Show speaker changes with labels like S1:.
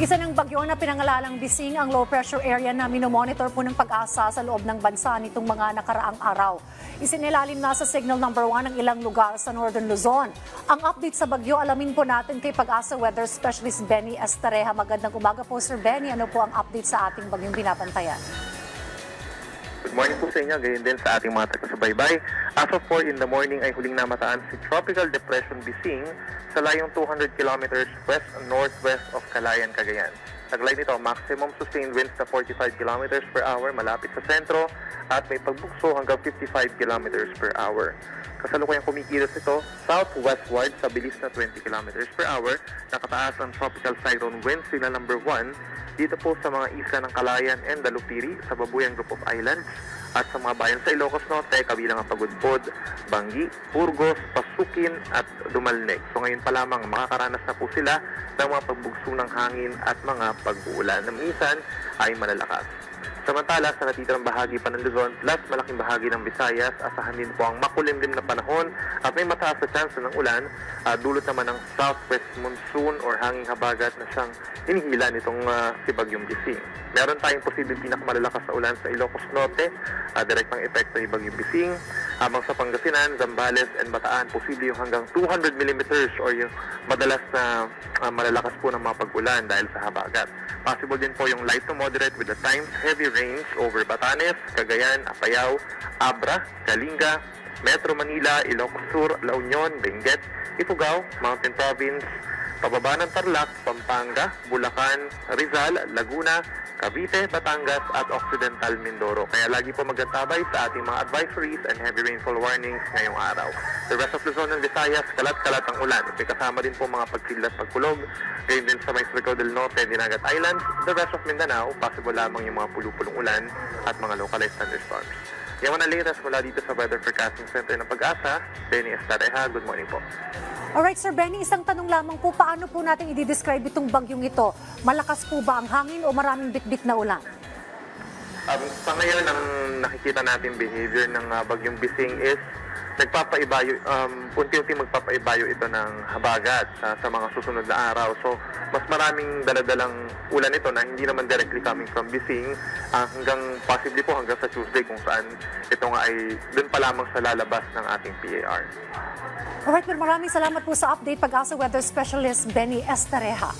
S1: Isa ng bagyo na pinangalalang Bising ang low pressure area na minomonitor po ng pag-asa sa loob ng bansa nitong mga nakaraang araw. Isinilalim na sa signal number 1 ang ilang lugar sa Northern Luzon. Ang update sa bagyo, alamin po natin kay pag-asa weather specialist Benny Estareja. Magandang umaga po Sir Benny. Ano po ang update sa ating bagyong binabantayan?
S2: Good morning po sa inyo, gayon din sa ating mga taga-subaybay. As of 4 in the morning ay huling namataan si Tropical Depression Bising sa layong 200 kilometers west-northwest of Calayan, Cagayan. Taglay nito, maximum sustained winds na 45 kilometers per hour malapit sa sentro at may pagbukso hanggang 55 kilometers per hour. Kasalukuyang kumikilos ito southwestward sa bilis na 20 kilometers per hour. Nakataas ang tropical cyclone wind sila number 1 dito po sa mga isla ng Calayan and Dalupiri sa Babuyang Group of Islands at sa mga bayan sa Ilocos Norte kabilang ang Pagudpod, Bangi, Burgos, Pasukin at Dumalneg. So ngayon pa lamang makakaranas na po sila ng mga pagbugso ng hangin at mga pag-uulan na minsan ay malalakas. Samantala, sa natitirang bahagi pa ng Luzon plus malaking bahagi ng Visayas, asahan din po ang makulimlim na panahon at may mataas na chance ng ulan. Ah, dulot naman ng southwest monsoon or hanging habagat na siyang hinihila nitong ah, si Bagyong Bising. Meron tayong posibleng pinakamalalakas na ulan sa Ilocos Norte, uh, direktang epekto ni Bagyong Bising. Habang sa Pangasinan, Zambales, and Bataan, posible yung hanggang 200 millimeters or yung madalas na ah, malalakas po ng mga pag-ulan dahil sa habagat. Possible din po yung light to moderate with the times heavy rains over Batanes, Cagayan, Apayao, Abra, Kalinga, Metro Manila, Ilocos Sur, La Union, Benguet, Ifugao, Mountain Province, pababa ng Tarlac, Pampanga, Bulacan, Rizal, Laguna, Cavite, Batangas at Occidental Mindoro. Kaya lagi po magkatabay sa ating mga advisories and heavy rainfall warnings ngayong araw. The rest of Luzon and Visayas, kalat-kalat ang ulan. May kasama din po mga pagsilas pagkulog. Gayon din sa Maestro del Norte, Dinagat Islands. The rest of Mindanao, possible lamang yung mga pulupulong ulan at mga localized thunderstorms. Yan ang latest mula dito sa Weather Forecasting Center ng Pag-asa. Benny Estareja, good morning po.
S1: Alright Sir Benny, isang tanong lamang po, paano po natin i-describe itong bagyong ito? Malakas po ba ang hangin o maraming bitbit na ulan?
S2: Um, sa ngayon, ang nakikita natin behavior ng uh, bagyong bising is nagpapaibayo, um, unti-unti magpapaibayo ito ng habagat uh, sa mga susunod na araw. So, mas maraming daladalang ulan ito na hindi naman directly coming from bising uh, hanggang possibly po hanggang sa Tuesday kung saan ito nga ay dun pa lamang sa lalabas ng ating PAR.
S1: Alright, pero maraming salamat po sa update pag-asa weather specialist Benny Estareja.